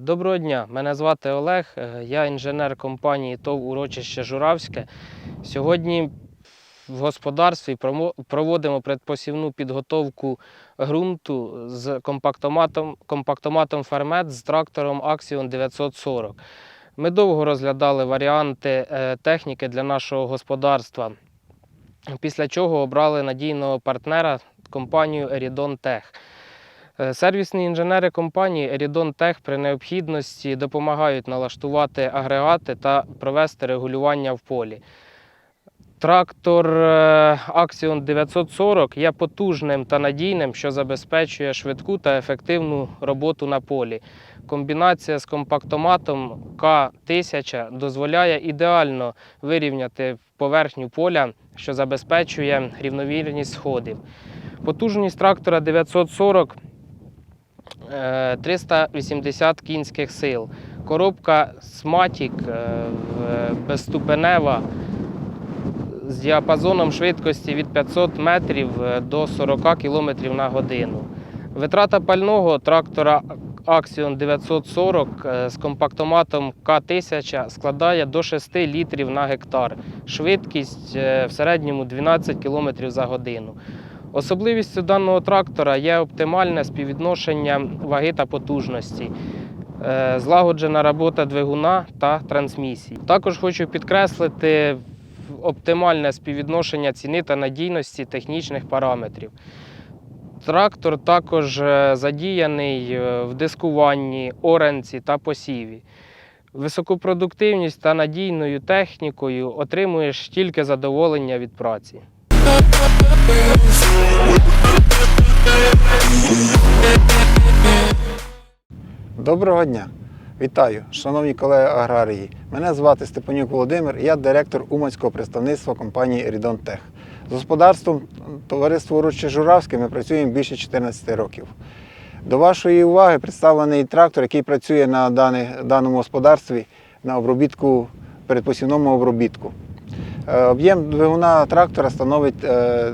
Доброго дня, мене звати Олег, е, я інженер компанії ТОВ Урочище Журавське. Сьогодні в господарстві проводимо предпосівну підготовку ґрунту з компактоматом, компактоматом Фермет з трактором Axion 940. Ми довго розглядали варіанти е, техніки для нашого господарства, після чого обрали надійного партнера компанію Eridon Tech. Е, Сервісні інженери компанії Eridon Tech при необхідності допомагають налаштувати агрегати та провести регулювання в полі. Трактор е, Axion 940 є потужним та надійним, що забезпечує швидку та ефективну роботу на полі. Комбінація з компактоматом К1000 дозволяє ідеально вирівняти поверхню поля, що забезпечує рівновірність сходів. Потужність трактора 940 е, 380 кінських сил. Коробка Smatic е, безступенева з діапазоном швидкості від 500 метрів е, до 40 км на годину. Витрата пального трактора Axion 940 е, з компактоматом К1000 складає до 6 літрів на гектар. Швидкість е, в середньому 12 км за годину. Особливістю даного трактора є оптимальне співвідношення ваги та потужності, е, злагоджена робота двигуна та трансмісії. Також хочу підкреслити оптимальне співвідношення ціни та надійності технічних параметрів. Трактор також е, задіяний е, в дискуванні, оренці та посіві. Високопродуктивність та надійною технікою отримуєш тільки задоволення від праці. Доброго дня! Вітаю, шановні колеги аграрії. Мене звати Степанюк Володимир, я директор Уманського представництва компанії Ерідон Тех. З господарством товариство Урочище Журавське ми працюємо більше 14 років. До вашої уваги представлений трактор, який працює на даному господарстві на обробітку, передпосівному обробітку. Е, Об'єм двигуна трактора становить е,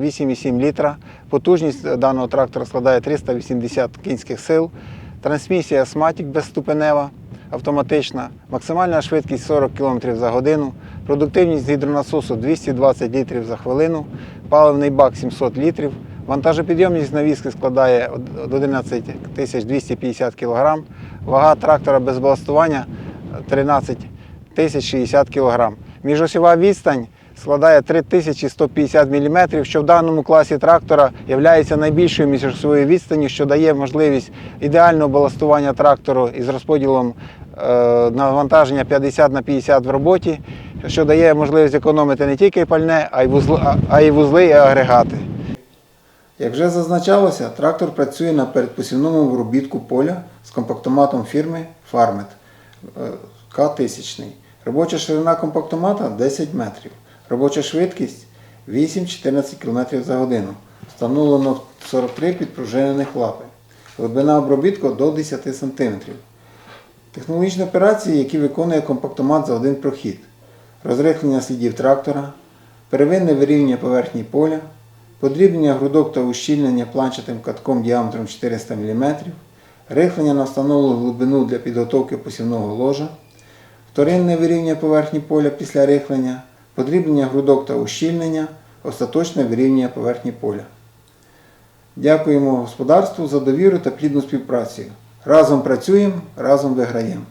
8,7 літра. Потужність даного трактора складає 380 кінських сил. Трансмісія Smatic безступенева, автоматична, максимальна швидкість 40 км за годину, продуктивність гідронасосу 220 літрів за хвилину, паливний бак 700 літрів, вантажопідйомність навіски складає 11 250 кг, вага трактора без баластування 13 тисяч 60 кг. Міжосьова відстань складає 3150 мм, що в даному класі трактора є найбільшою міжосьовою відстанню, що дає можливість ідеального баластування трактору із розподілом е, навантаження 50 на 50 в роботі, що дає можливість економити не тільки пальне, а й вузли, а- й вузли і агрегати. Як вже зазначалося, трактор працює на передпосівному обробітку поля з компактоматом фірми Farmet е, К1000. Робоча ширина компактомата 10 метрів. Робоча швидкість 8-14 км за годину. Встановлено 43 підпружинених лапи. Глибина обробітку до 10 см. Технологічні операції, які виконує компактомат за один прохід. Розрихлення слідів трактора, первинне вирівняння поверхні поля, подрібнення грудок та ущільнення планчатим катком діаметром 400 мм, рихлення на встановлену глибину для підготовки посівного ложа, вторинне вирівняння поверхні поля після рихлення, подрібнення грудок та ущільнення, остаточне вирівняння поверхні поля. Дякуємо господарству за довіру та плідну співпрацю. Разом працюємо, разом виграємо.